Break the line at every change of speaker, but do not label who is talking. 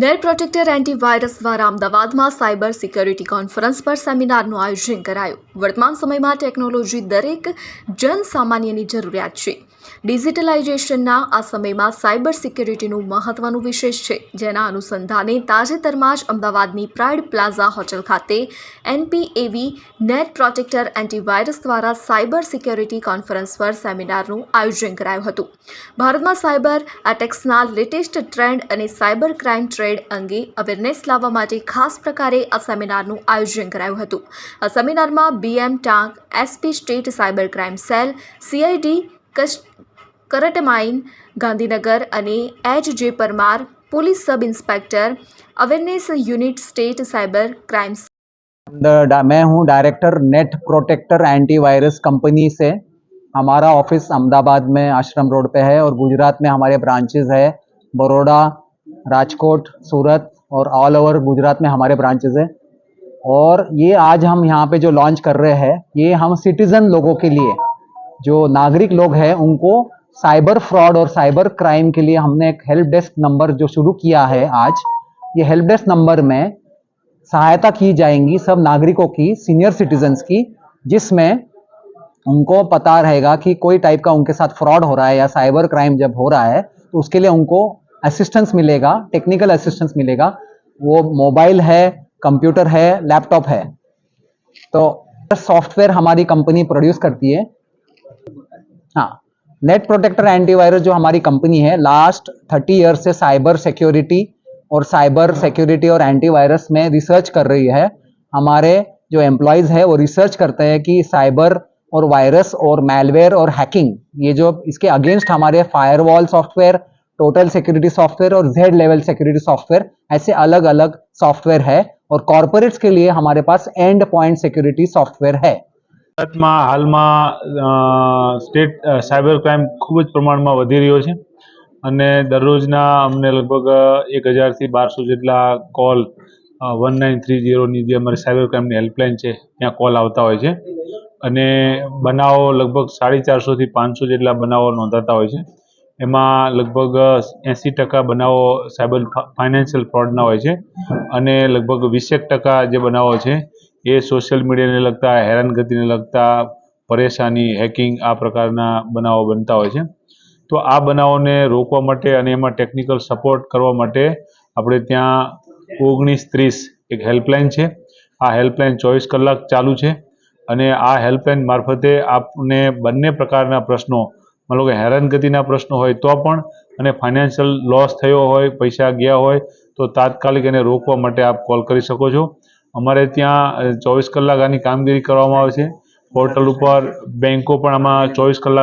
Net protector antivirus દ્વારા અમદાવાદમાં cyber security conference પર સેમિનારનું આયોજન કરાયું. વર્તમાન સમયમાં ટેકનોલોજી દરેક જન સામાન્યની જરૂરિયાત છે. ડિજિટલાઇઝેશનના આ સમયમાં સાયબર સિક્યોરિટીનું મહત્વનું વિશેષ છે. જેના અનુસંધાને તાજેતરમાં જ અમદાવાદની પ્રાઇડ પ્લાઝા હોટેલ ખાતે એનપીએવી નેટ પ્રોટેક્ટર એન્ટીવાયરસ દ્વારા સાયબર સિક્યોરિટી કોન્ફરન્સ પર સેમિનારનું આયોજન કરાયું હતું. ભારતમાં સાયબર એટેક્સના લેટેસ્ટ ટ્રેન્ડ અને સાયબર ક્રાઇમ ટ્રેડ અંગે અવેરનેસ લાવવા માટે ખાસ પ્રકારે આ સેમિનારનું આયોજન કરાયું હતું આ સેમિનારમાં BM Tank SP state cyber crime cell CID કસ્ટ કરટમાઇન Gandhinagar અને H J Parmar police sub inspector awareness unit state cyber crime
the- डा- मैं हूं director net protector antivirus company से हमारा ऑफिस अहमदाबाद में आश्रम रोड पे है और गुजरात में हमारे ब्रांचेस है बड़ौदा राजकोट, सूरत और ऑल ओवर गुजरात में हमारे ब्रांचेज है। और ये आज हम यहाँ पे जो लॉन्च कर रहे हैं, ये हम सिटीजन लोगों के लिए, जो नागरिक लोग हैं, उनको साइबर फ्रॉड और साइबर क्राइम के लिए हमने एक हेल्प डेस्क नंबर जो शुरू किया है आज। ये हेल्प डेस्क नंबर में सहायता की जाएँगी सब नागरिकों की सीनियर सिटीजन्स की, जिसमें उनको पता रहेगा कि कोई टाइप का उनके साथ फ्रॉड हो रहा है या साइबर क्राइम जब हो रहा है तो उसके लिए उनको असिस्टेंस मिलेगा टेक्निकल असिस्टेंस मिलेगा, वो मोबाइल है कंप्यूटर है लैपटॉप है। तो सॉफ्टवेयर हमारी कंपनी प्रोड्यूस करती है। हाँ नेट प्रोटेक्टर एंटीवायरस जो हमारी कंपनी है लास्ट थर्टी ईयर से साइबर सिक्योरिटी और साइबर सिक्योरिटी और एंटीवायरस में रिसर्च कर रही है। हमारे जो एम्प्लॉयज़ है, वो रिसर्च करते हैं कि साइबर और वायरस और मेलवेयर और हैकिंग ये जो इसके अगेंस्ट हमारे firewall software total security software और जेड लेवल सिक्योरिटी सॉफ्टवेयर ऐसे अलग अलग सॉफ्टवेयर है और कॉरपोरेट्स के लिए हमारे पास एंड पॉइंट सिक्योरिटी सॉफ्टवेयर है
ભારતમાં હાલમાં અ, સ્ટેટ અ, સાયબર ક્રાઇમ ખૂબ જ પ્રમાણમાં વધી રહ્યો છે અને દરરોજના અમને લગભગ એક હજારથી બારસો જેટલા કોલ વન નાઇન થ્રી ઝીરોની જે અમારી સાયબર ક્રાઇમની હેલ્પલાઇન છે ત્યાં કોલ આવતા હોય છે અને બનાવો લગભગ સાડી ચારસોથી પાંચસો જેટલા બનાવો નોંધાતા હોય છે એમાં લગભગ એંસી ટકા બનાવો સાયબર ફાઇનાન્શિયલ ફ્રોડના હોય છે અને લગભગ વીસેક ટકા જે બનાવો છે એ સોશિયલ મીડિયાને લગતા, હેરાનગતિને લગતા, પરેશાની, હેકિંગ આ પ્રકારના બનાવો બનતા હોય છે. તો આ બનાવોને રોકવા માટે અને એમાં ટેકનિકલ સપોર્ટ કરવા માટે આપણે ત્યાં ઓગણીસ ત્રીસ એક હેલ્પલાઇન છે. આ હેલ્પલાઇન ચોવીસ કલાક ચાલુ છે અને આ હેલ્પલાઇન મારફતે આપને બંને પ્રકારના પ્રશ્નો માનો કે હેરાનગતિના પ્રશ્નો હોય તો પણ અને ફાઇનાન્શિયલ લોસ થયો હોય, પૈસા ગયા હોય, તો તાત્કાલિક એને રોકવા માટે આપ કોલ કરી શકો છો. અમારે ત્યાં ચોવીસ કલાક આની કામગીરી કરવામાં આવે છે. પોર્ટલ ઉપર બેન્કો પણ આમાં ચોવીસ કલાક